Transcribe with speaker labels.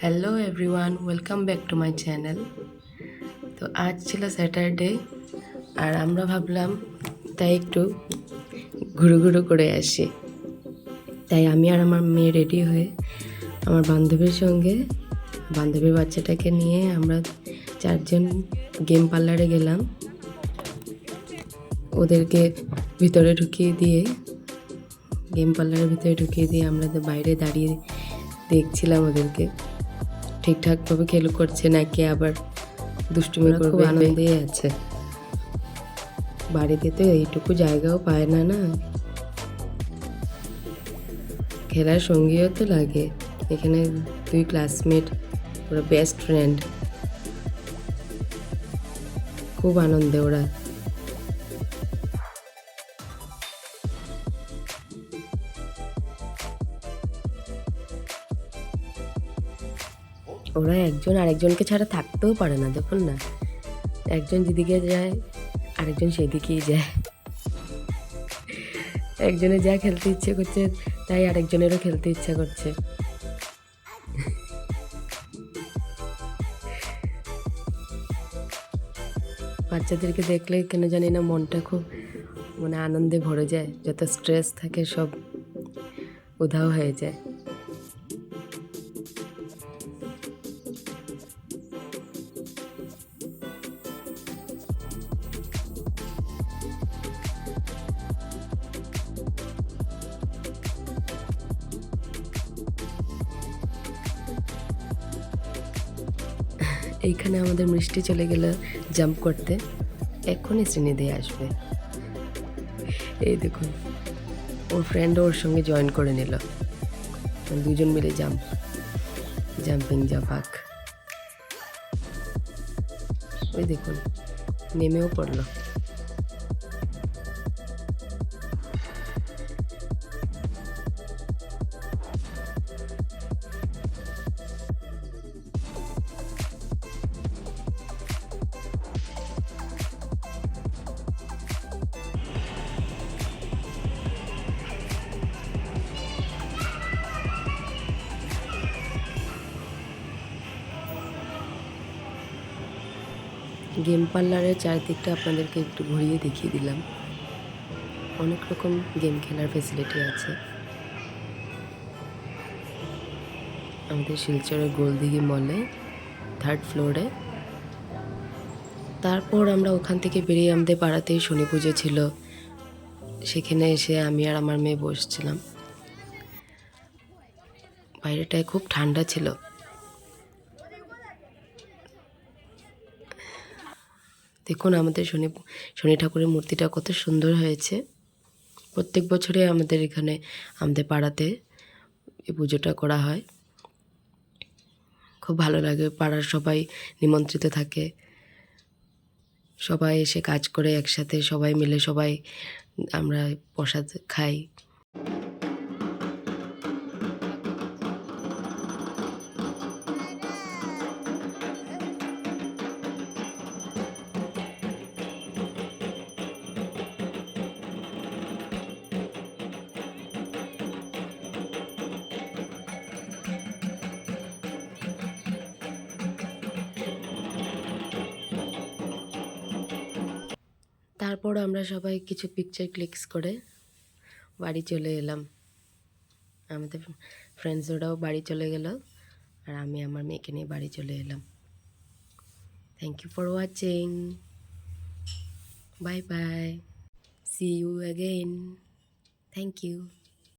Speaker 1: Hello everyone welcome back to my channel তো আজ ছিল স্যাটারডে আর আমরা ভাবলাম তাই একটু ঘুরু ঘুরু করে আসি। তাই আমি আর আমার মেয়ে রেডি হয়ে আমার বান্ধবীর সঙ্গে, বান্ধবীর বাচ্চাটাকে নিয়ে আমরা চারজন গেম পার্লারে গেলাম। ওদেরকে ভিতরে ঢুকিয়ে দিয়ে গেম পার্লারের ভিতরে ঢুকিয়ে দিয়ে আমরা বাইরে দাঁড়িয়ে দেখছিলাম ওদেরকে। ঠিকঠাকভাবে খেলো করছে নাকি আবার দুষ্টুমি খুব আনন্দেই আছে। বাড়িতে তো এইটুকু জায়গাও পায় না না। খেলার সঙ্গীও তো লাগে। এখানে দুই ক্লাসমেট ওরা বেস্ট ফ্রেন্ড খুব আনন্দে ওরা। ওরা একজন আরেকজনকে ছাড়া থাকতেও পারে না, দেখুন না। একজন যেদিকে যায়, আরেকজন সেদিকেই যায়। একজনের যা খেলতে ইচ্ছে করছে, তাই আরেকজনেরও খেলতে ইচ্ছা করছে। বাচ্চাদেরকে দেখলে কেন জানি না মনটা খুব মানে আনন্দে ভরে যায়, যত স্ট্রেস থাকে সব উধাও হয়ে যায়। এইখানে আমাদের মিষ্টি চলে গেল জাম্প করতে। এখনই শ্রেণি দিয়ে আসবে। এই দেখুন, ওর ফ্রেন্ড ওর সঙ্গে জয়েন করে নিল। দুজন মিলে জাম্প জাম্পিং জাপাক ওই দেখুন, নেমেও পড়ল। গেম পার্লারের চারদিকটা আপনাদেরকে একটু ঘুরিয়ে দেখিয়ে দিলাম। অনেক রকম গেম খেলার ফেসিলিটি আছে। আমাদের শিলচরের গোলদিঘি মলে থার্ড ফ্লোরে তারপর আমরা ওখান থেকে বেরিয়ে আমাদের পাড়াতেই শনি পুজো ছিল। সেখানে এসে আমি আর আমার মেয়ে বসছিলাম। বাইরেটায় খুব ঠান্ডা ছিল। দেখুন আমাদের শনি শনি ঠাকুরের মূর্তিটা কত সুন্দর হয়েছে। প্রত্যেক বছরে আমাদের এখানে আমাদের পাড়াতে এই পুজোটা করা হয়। খুব ভালো লাগে, পাড়ার সবাই নিমন্ত্রিত থাকে। সবাই এসে কাজ করে একসাথে, সবাই মিলে সবাই আমরা প্রসাদ খাই। তারপর আমরা সবাই কিছু পিকচার ক্লিকস করে বাড়ি চলে এলাম। আমাদের ফ্রেন্ডসরাও বাড়ি চলে গেল আর আমি আমার মেয়েকে নিয়ে বাড়ি চলে এলাম। Thank you for watching bye bye see you again thank you